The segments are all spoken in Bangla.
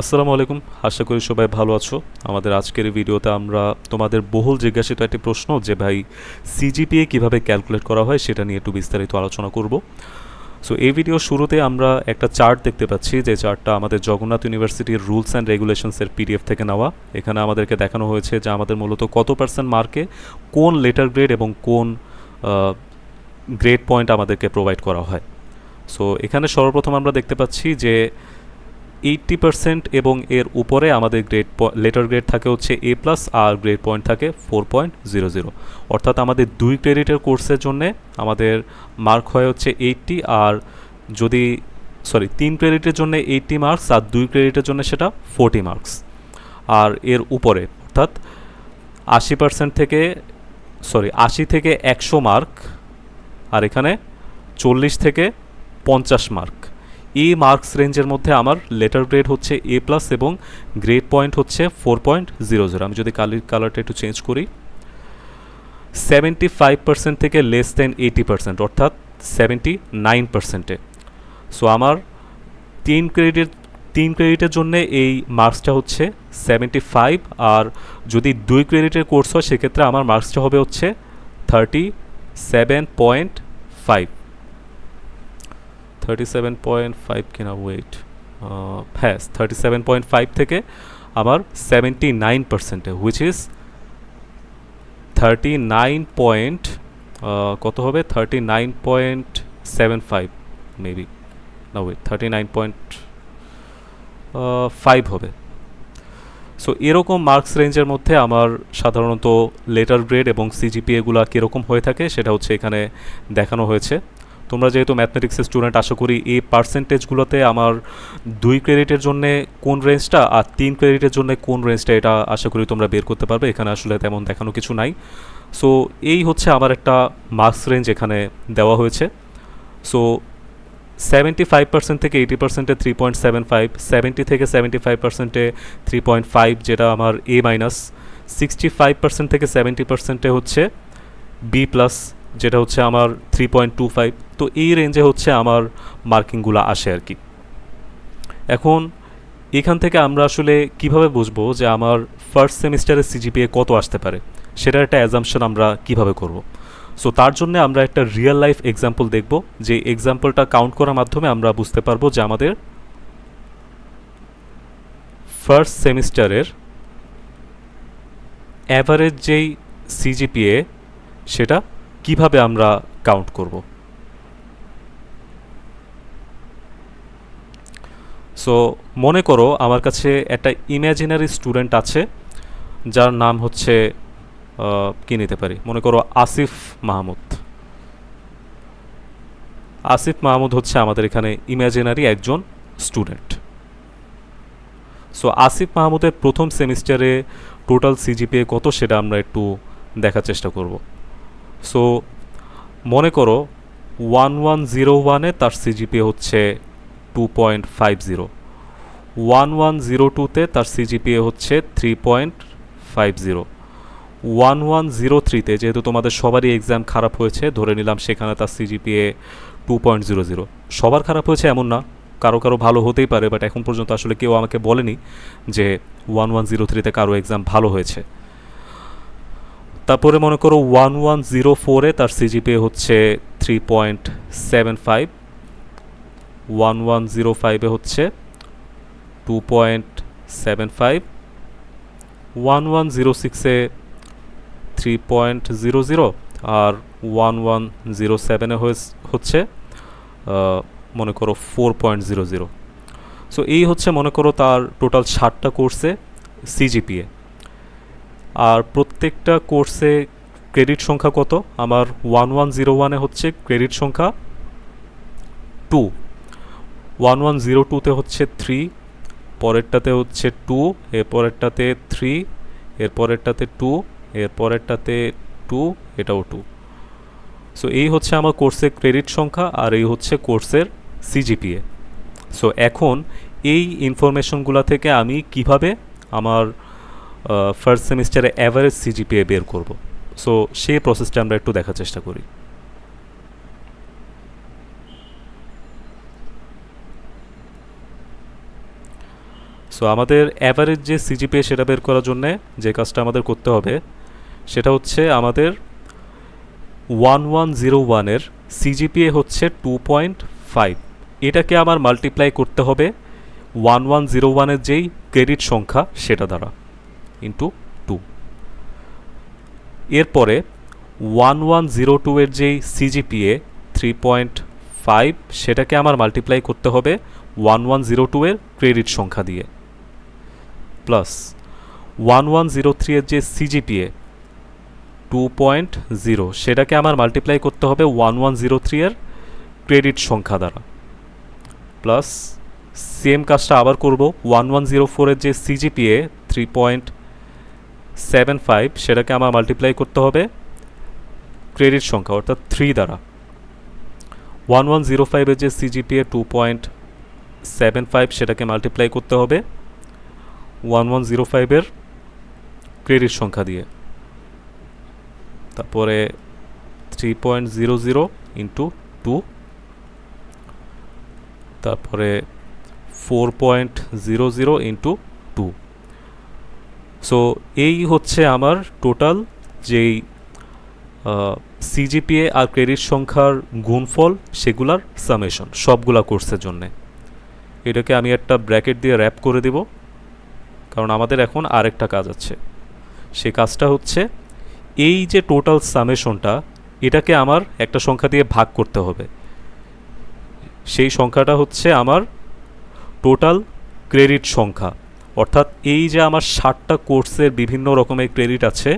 আসসালামু আলাইকুম। আশা করি সবাই ভালো আছো। আমাদের আজকের ভিডিওতে আমরা তোমাদের বহুল জিজ্ঞাসিত একটি প্রশ্ন যে ভাই সিজিপিএ কীভাবে ক্যালকুলেট করা হয় সেটা নিয়ে একটু বিস্তারিত আলোচনা করব। সো এই ভিডিও শুরুতে আমরা একটা চার্ট দেখতে পাচ্ছি যে চার্টটা আমাদের জগন্নাথ ইউনিভার্সিটির রুলস অ্যান্ড রেগুলেশনসের পিডিএফ থেকে নেওয়া। এখানে আমাদেরকে দেখানো হয়েছে যে আমাদের মূলত কত পার্সেন্ট মার্কে কোন লেটার গ্রেড এবং কোন গ্রেড পয়েন্ট আমাদেরকে প্রোভাইড করা হয়। সো এখানে সর্বপ্রথম আমরা দেখতে পাচ্ছি যে এইট্টি পার্সেন্ট এবং এর উপরে আমাদের গ্রেড লেটার গ্রেড থাকে হচ্ছে এ প্লাস আর গ্রেড পয়েন্ট থাকে ফোর পয়েন্ট জিরো জিরো অর্থাৎ আমাদের দুই ক্রেডিটের কোর্সের জন্যে আমাদের মার্ক হয় হচ্ছে এইট্টি আর যদি সরি তিন ক্রেডিটের জন্য এইট্টি মার্কস আর দুই ক্রেডিটের জন্য সেটা ফোরটি মার্কস আর এর উপরে, অর্থাৎ আশি পার্সেন্ট থেকে সরি আশি থেকে একশো মার্ক আর এখানে চল্লিশ থেকে পঞ্চাশ মার্ক এই মার্কস রেঞ্জের মধ্যে আমার লেটার গ্রেড হচ্ছে এ প্লাস এবং গ্রেড পয়েন্ট হচ্ছে ফোর পয়েন্ট জিরো জিরো আমি যদি কালির কালারটা একটু চেঞ্জ করি সেভেন্টি ফাইভ পার্সেন্ট থেকে লেস দেন এইটি পার্সেন্ট অর্থাৎ সেভেন্টি নাইন পার্সেন্টে সো আমার তিন ক্রেডিট তিন ক্রেডিটের জন্য এই মার্কসটা হচ্ছে সেভেন্টি ফাইভ আর যদি দুই ক্রেডিটের কোর্স হয়, সেক্ষেত্রে আমার মার্কসটা হবে হচ্ছে thirty seven point five thirty seven point five কিনা ওয়েট হ্যাঁ থার্টি সেভেন পয়েন্ট ফাইভ থেকে আমার সেভেন্টি নাইন পার্সেন্টে which is thirty nine point কত হবে? Thirty nine point seven five maybe না wait thirty nine point five হবে। সো এরকম মার্কস রেঞ্জের মধ্যে আমার সাধারণত লেটার গ্রেড এবং সিজিপিএগুলো কীরকম হয়ে থাকে সেটা হচ্ছে এখানে দেখানো হয়েছে। তোমরা যেহেতু ম্যাথমেটিক্সের স্টুডেন্ট আশা করি এই পার্সেন্টেজগুলোতে আমার দুই ক্রেডিটের জন্য কোন রেঞ্জটা আর তিন ক্রেডিটের জন্য কোন রেঞ্জটা এটা আশা করি তোমরা বের করতে পারবে। এখানে আসলে তেমন দেখানো কিছু নাই। সো এই হচ্ছে আমার একটা মার্কস রেঞ্জ এখানে দেওয়া হয়েছে। সো সেভেন্টি ফাইভ পার্সেন্ট থেকে এইটি পার্সেন্টে three point seven five seventy থেকে সেভেন্টি ফাইভ পার্সেন্টে থ্রি পয়েন্ট ফাইভ যেটা আমার A minus sixty five percent থেকে সেভেন্টি পার্সেন্টে হচ্ছে বি প্লাস যেটা হচ্ছে আমার থ্রি পয়েন্ট টু ফাইভ তো এই রেঞ্জে হচ্ছে আমার মার্কিংগুলো আসে আর কি এখন এখান থেকে আমরা আসলে কীভাবে বুঝব যে আমার ফার্স্ট সেমিস্টারের সিজিপিএ কত আসতে পারে? সেটার একটা অ্যাজামশন আমরা কীভাবে করব? সো তার জন্য আমরা একটা রিয়েল লাইফ এক্সাম্পল দেখব, যে এক্সাম্পলটা কাউন্ট করার মাধ্যমে আমরা বুঝতে পারব যে আমাদের ফার্স্ট সেমিস্টারের অ্যাভারেজ যেই সিজিপিএ সেটা কীভাবে আমরা কাউন্ট করব। সো মনে করো আমার কাছে একটা ইম্যাজিনারি স্টুডেন্ট আছে, যার নাম হচ্ছে কি নিতে পারি? মনে করো আসিফ মাহমুদ। আসিফ মাহমুদ হচ্ছে আমাদের এখানে ইম্যাজিনারি একজন স্টুডেন্ট সো আসিফ মাহমুদের প্রথম সেমিস্টারে টোটাল সিজিপিএ কত সেটা আমরা একটু দেখার চেষ্টা করব। সো মনে করো ওয়ান ওয়ান জিরো ওয়ানে তার সিজিপিএ হচ্ছে two point five zero one one zero টুতে তার সিজিপিএ হচ্ছে three point five zero one one zero থ্রিতে যেহেতু তোমাদের সবারই এক্সাম খারাপ হয়েছে, ধরে নিলাম সেখানে তার CGPA two point zero zero সবার খারাপ হয়েছে এমন না, কারও কারও ভালো হতেই পারে বাট এখন পর্যন্ত আসলে কেউ আমাকে বলেনি যে ওয়ান ওয়ান জিরো থ্রিতে কারও এক্সাম ভালো হয়েছে। তারপরে মনে করো ওয়ান ওয়ান জিরো ফোরে তার সিজিপিএ হচ্ছে three point seven five one one zero ফাইভে হচ্ছে two point seven five one one zero সিক্সে থ্রি পয়েন্ট জিরো জিরো আর ওয়ান ওয়ান জিরো সেভেনে হচ্ছে মনে করো four point zero zero so এই হচ্ছে মনে করো তার টোটাল ষাটটা কোর্সে সিজিপিএ আর প্রত্যেকটা কোর্সে ক্রেডিট সংখ্যা কত? আমার ওয়ান ওয়ান জিরো ওয়ানে হচ্ছে ক্রেডিট সংখ্যা টু ওয়ান ওয়ান জিরো টুতে হচ্ছে থ্রি পরেরটাতে হচ্ছে টু এর পরেরটাতে থ্রি এর পরেরটাতে টু এর পরেরটাতে টু এটাও টু সো এই হচ্ছে আমার কোর্সের ক্রেডিট সংখ্যা আর এই হচ্ছে কোর্সের সিজিপিএ সো এখন এই ইনফরমেশনগুলো থেকে আমি কীভাবে আমার ফার্স্ট সেমিস্টারে অ্যাভারেজ সিজিপিএ বের করব? সো সেই প্রসেসটা আমরা একটু দেখার চেষ্টা করি। সো আমাদের অ্যাভারেজ যে সিজিপিএ সেটা বের করার জন্যে যে কাজটা আমাদের করতে হবে, সেটা হচ্ছে আমাদের ওয়ান ওয়ান জিরো ওয়ানের সিজিপিএ হচ্ছে টু পয়েন্ট ফাইভ এটাকে আমার মাল্টিপ্লাই করতে হবে ওয়ান ওয়ান জিরো ওয়ানের যেই ক্রেডিট সংখ্যা সেটা দ্বারা ইন্টু টু এরপরে ওয়ান ওয়ান জিরো টু এর যেই সিজিপিএ থ্রি পয়েন্ট ফাইভ সেটাকে আমার মাল্টিপ্লাই করতে হবে ওয়ান ওয়ান জিরো টু এর ক্রেডিট সংখ্যা দিয়ে। Plus one one zero three যে সিজিপিএ টু পয়েন্ট জিরো সেটাকে আমার মাল্টিপ্লাই করতে হবে ওয়ান ওয়ান জিরো থ্রি এর ক্রেডিট সংখ্যা দ্বারা। প্লাস সেম কাজটা আবার করব ওয়ান ওয়ান জিরো ফোরের যে CGPA three point seven five সেটাকে আমার মাল্টিপ্লাই করতে হবে ক্রেডিট সংখ্যা, অর্থাৎ থ্রি দ্বারা। ওয়ান ওয়ান জিরো ফাইভের যে CGPA two point seven five সেটাকে মাল্টিপ্লাই করতে হবে। ওয়ান ওয়ান জিরো ফাইভের ক্রেডিট সংখ্যা দিয়ে। তারপরে three point zero zero into two তারপরে four point zero zero into two so এই হচ্ছে আমার টোটাল যেই সিজিপিএ আর ক্রেডিট সংখ্যার গুণফল সেগুলার সামেশন সবগুলা কোর্সের জন্যে। এটাকে আমি একটা ব্র্যাকেট দিয়ে র্যাপ করে দেব। কারণ আমাদের এখন আরেকটা কাজ আছে। সে কাজটা হচ্ছে এই যে টোটাল সামেশনটা এটাকে আমার একটা সংখ্যা দিয়ে ভাগ করতে হবে। সেই সংখ্যাটা হচ্ছে আমার টোটাল ক্রেডিট সংখ্যা। অর্থাৎ এই যে আমার ষাটটা কোর্সের বিভিন্ন রকমের ক্রেডিট আছে,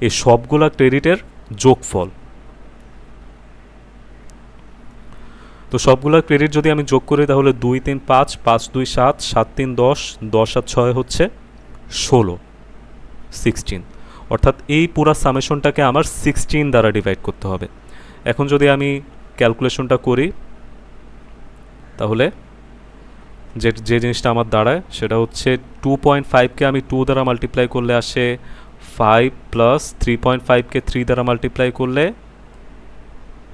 এই সবগুলা ক্রেডিটের যোগফল। তো সবগুলা ক্রেডিট যদি আমি যোগ করি তাহলে দুই তিন পাঁচ পাঁচ দুই সাত সাত তিন দশ দশ আর ছয় হচ্ছে ষোলো সিক্সটিন অর্থাৎ এই পুরা সামেশনটাকে আমার সিক্সটিন দ্বারা ডিভাইড করতে হবে। এখন যদি আমি ক্যালকুলেশনটা করি, তাহলে যে যে জিনিসটা আমার দাঁড়ায় সেটা হচ্ছে টু পয়েন্ট ফাইভকে আমি টু দ্বারা মাল্টিপ্লাই করলে আসে ফাইভ প্লাস থ্রি পয়েন্ট ফাইভকে থ্রি দ্বারা মাল্টিপ্লাই করলে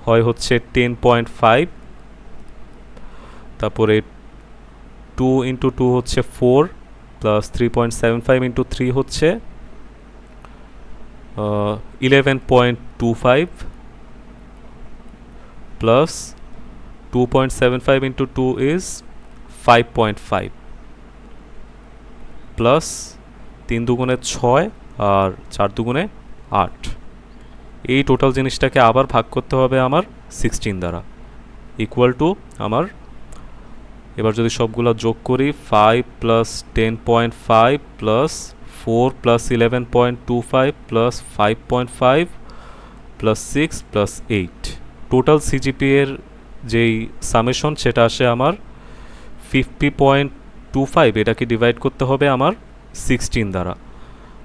হয় হচ্ছে টেন পয়েন্ট ফাইভ তারপরে টু ইন্টু টু হচ্ছে four plus three point seven five into three হচ্ছে eleven point two five plus two point seven five into two is five point five plus তিন দুগুণে ছয় আর চার দুগুণে আট। এই টোটাল জিনিসটাকে আবার ভাগ করতে হবে আমার সিক্সটিন দ্বারা ইকুয়াল টু আমার এবার যদি সবগুলো যোগ করি five plus ten point five plus four plus eleven point two five plus five point five plus six plus eight total CGPA এর যেই সামেশন সেটা আসে আমার ফিফটি পয়েন্ট টু ফাইভ এটাকে ডিভাইড করতে হবে আমার সিক্সটিন দ্বারা।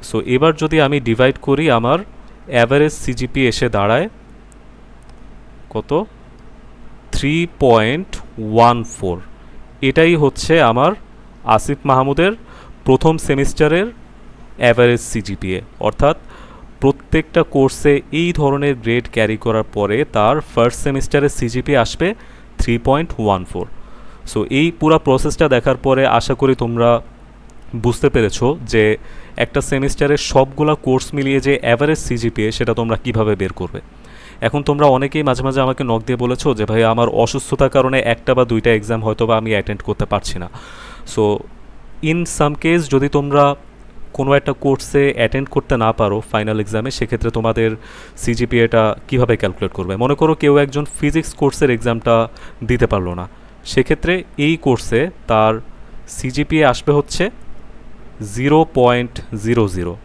সো এবার যদি আমি ডিভাইড করি, আমার অ্যাভারেজ সিজিপি এসে দাঁড়ায় কত? থ্রি পয়েন্ট ওয়ান ফোর এটাই হচ্ছে আমার আসিফ মাহমুদের প্রথম সেমিস্টারের অ্যাভারেজ সিজিপিএ অর্থাৎ প্রত্যেকটা কোর্সে এই ধরনের গ্রেড ক্যারি করার পরে তার ফার্স্ট সেমিস্টারের সিজিপি আসবে three point one four so এই পুরা প্রসেসটা দেখার পরে আশা করি তোমরা বুঝতে পেরেছ যে একটা সেমিস্টারের সবগুলা কোর্স মিলিয়ে যে অ্যাভারেজ সিজিপিএ সেটা তোমরা কীভাবে বের করবে। এখন তোমরা অনেকেই মাঝে মাঝে আমাকে নক দিয়ে বলেছ যে ভাই আমার অসুস্থতার কারণে একটা বা দুইটা এক্সাম হয়তো বা আমি অ্যাটেন্ড করতে পারছি না। সো ইন সাম কেস যদি তোমরা কোনো একটা কোর্সে অ্যাটেন্ড করতে না পারো ফাইনাল এক্সামে সেক্ষেত্রে তোমাদের সিজিপিএটা কীভাবে ক্যালকুলেট করবে? মনে করো কেউ একজন ফিজিক্স কোর্সের এক্সামটা দিতে পারল না। সেক্ষেত্রে এই কোর্সে তার সিজিপিএ আসবে হচ্ছে জিরো পয়েন্ট জিরো জিরো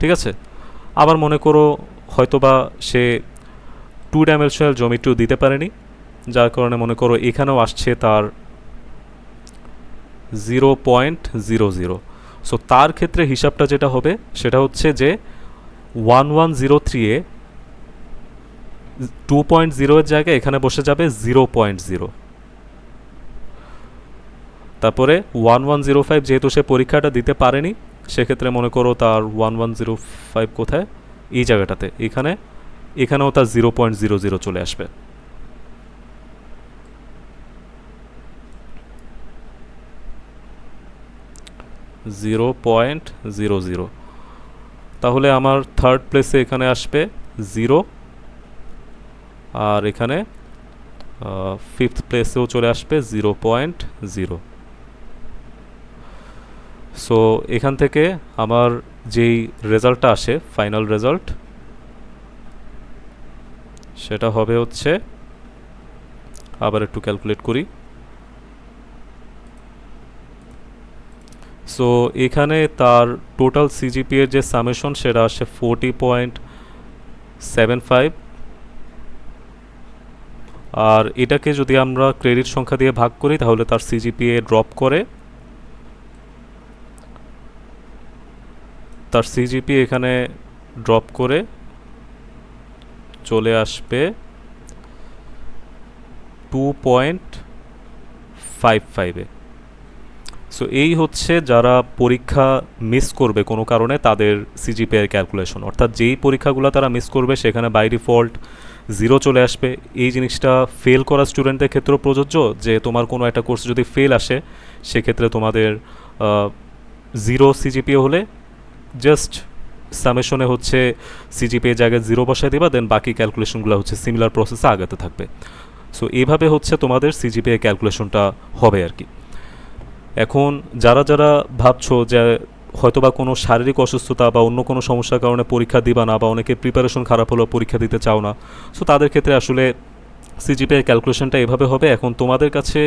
ঠিক আছে? আবার মনে করো হয়তোবা সে টু ডাইমেনশনাল জমিট্রিও দিতে পারেনি, যার কারণে মনে করো এখানেও আসছে তার zero point zero zero so তার ক্ষেত্রে হিসাবটা যেটা হবে, সেটা হচ্ছে যে ওয়ান ওয়ান জিরো থ্রি এ টু পয়েন্ট জিরোয়ের জায়গায় এখানে বসে যাবে জিরো পয়েন্ট জিরো তারপরে ওয়ান ওয়ান জিরো ফাইভ যেহেতু সে পরীক্ষাটা দিতে পারেনি, সেক্ষেত্রে মনে করো তার ওয়ান ওয়ান জিরো ফাইভ কোথায়? এই জায়গাটাতে। এখানে এখানেও তার জিরো পয়েন্ট জিরো জিরো চলে আসবে। জিরো পয়েন্ট জিরো জিরো তাহলে আমার থার্ড প্লেসে এখানে আসবে জিরো আর এখানে ফিফথ প্লেসেও চলে আসবে জিরো পয়েন্ট জিরো সো এখান থেকে আমার যেই রেজাল্টটা আসে ফাইনাল রেজাল্ট সেটা হবে হচ্ছে, আবার একটু ক্যালকুলেট করি। সো এখানে তার টোটাল সিজিপি এর যে সামেশন সেটা আসে ফোরটি পয়েন্ট সেভেন ফাইভ আর এটাকে যদি আমরা ক্রেডিট সংখ্যা দিয়ে ভাগ করি, তাহলে তার সিজিপিএ ড্রপ করে, তার সিজিপি এখানে ড্রপ করে চলে আসবে টু পয়েন্ট ফাইভ ফাইভে সো এই হচ্ছে যারা পরীক্ষা মিস করবে কোনো কারণে তাদের সিজিপিআর ক্যালকুলেশন অর্থাৎ যেই পরীক্ষাগুলো তারা মিস করবে সেখানে বাই ডিফল্ট জিরো চলে আসবে। এই জিনিসটা ফেল করা স্টুডেন্টদের ক্ষেত্রেও প্রযোজ্য যে তোমার কোনো একটা কোর্স যদি ফেল আসে, সেক্ষেত্রে তোমাদের জিরো সিজিপিএ হলে জাস্ট সামেশনে হচ্ছে সিজিপিএ জায়গায় জিরো বসায় দেবা দেন বাকি ক্যালকুলেশনগুলো হচ্ছে সিমিলার প্রসেসে আগাতে থাকবে। সো এইভাবে হচ্ছে তোমাদের সিজিপিএ ক্যালকুলেশনটা হবে আর কি। এখন যারা যারা ভাবছ যে হয়তোবা কোনো শারীরিক অসুস্থতা বা অন্য কোনো সমস্যার কারণে পরীক্ষা দিবা না বা অনেকে প্রিপারেশন খারাপ হলেও পরীক্ষা দিতে চাও না সো তাদের ক্ষেত্রে আসলে সিজিপিআই ক্যালকুলেশনটা এভাবে হবে। এখন তোমাদের কাছে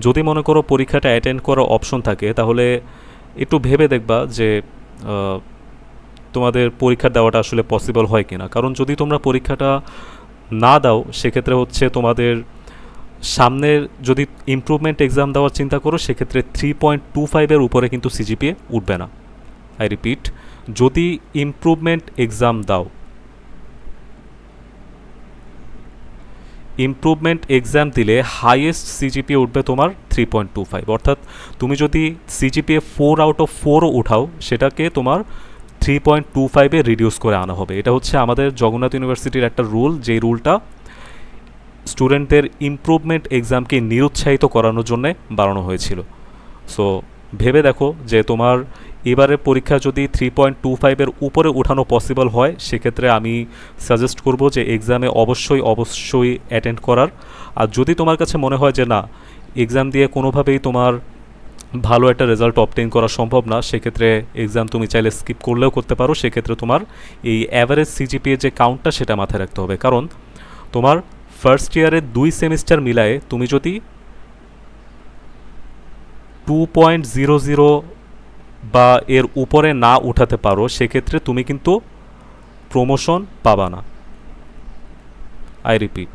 যদি মনে করো পরীক্ষাটা অ্যাটেন্ড করার অপশন থাকে, তাহলে একটু ভেবে দেখবা যে তোমাদের পরীক্ষা দেওয়াটা আসলে পসিবল হয় কিনা? কারণ যদি তোমরা পরীক্ষাটা না দাও, সেক্ষেত্রে হচ্ছে তোমাদের সামনের যদি ইমপ্রুভমেন্ট এক্সাম দেওয়ার চিন্তা করো, সেক্ষেত্রে থ্রি পয়েন্ট টু ফাইভের উপরে কিন্তু সিজিপিএ উঠবে না। আই রিপিট যদি ইমপ্রুভমেন্ট এক্সাম দাও ইমপ্রুভমেন্ট এক্সাম দিলে হাইয়েস্ট সিজিপিএ উঠবে তোমার থ্রি পয়েন্ট টু ফাইভ অর্থাৎ তুমি যদি সিজিপিএ ফোর আউট অফ ফোরও উঠাও, সেটাকে তোমার থ্রি পয়েন্ট টু ফাইভে রিডিউস করে আনা হবে। এটা হচ্ছে আমাদের জগন্নাথ ইউনিভার্সিটির একটা রুল যেই রুলটা স্টুডেন্টদের ইমপ্রুভমেন্ট এক্সামকে নিরুৎসাহিত করানোর জন্য বাড়ানো হয়েছিল। সো ভেবে দেখো যে তোমার এবারের পরীক্ষা যদি থ্রি পয়েন্ট টু ফাইভের উপরে উঠানো পসিবল হয়, সেক্ষেত্রে আমি সাজেস্ট করব যে এক্সামে অবশ্যই অবশ্যই অ্যাটেন্ড করার। আর যদি তোমার কাছে মনে হয় যে না এক্সাম দিয়ে কোনোভাবেই তোমার ভালো একটা রেজাল্ট অবটেন করা সম্ভব না, সেক্ষেত্রে এক্সাম তুমি চাইলে স্কিপ করলেও করতে পারো, সেক্ষেত্রে তোমার এই অ্যাভারেজ সিজিপিএ যে কাউন্টটা সেটা মাথায় রাখতে হবে। কারণ তোমার ফার্স্ট ইয়ারের দুই সেমিস্টার মিলায়ে তুমি যদি টু পয়েন্ট জিরো জিরো বা এর উপরে না উঠাতে পারো, সেক্ষেত্রে তুমি কিন্তু প্রমোশন পাবা না। আই রিপিট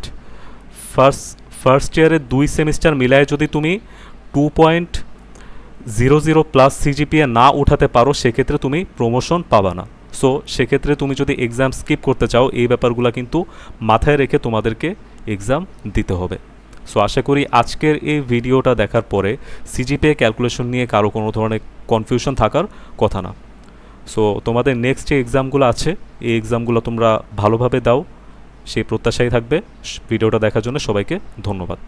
ফার্স্ট ফার্স্ট ইয়ারের দুই সেমিস্টার মিলায়ে যদি তুমি two point zero zero plus CGPA না উঠাতে পারো, সেক্ষেত্রে তুমি প্রমোশন পাবা না। সো সেক্ষেত্রে তুমি যদি এক্সাম স্কিপ করতে চাও, এই ব্যাপারগুলো কিন্তু মাথায় রেখে তোমাদেরকে এক্সাম দিতে হবে। সো আশা করি আজকের এই ভিডিওটা দেখার পরে সিজিপিএ ক্যালকুলেশন নিয়ে কারও কোনো ধরনের কনফিউশন থাকার কথা না। সো তোমাদের নেক্সট যে এক্সামগুলো আছে, এই এক্সামগুলো তোমরা ভালোভাবে দাও। সেই প্রত্যাশাই থাকবে। ভিডিওটা দেখার জন্য সবাইকে ধন্যবাদ।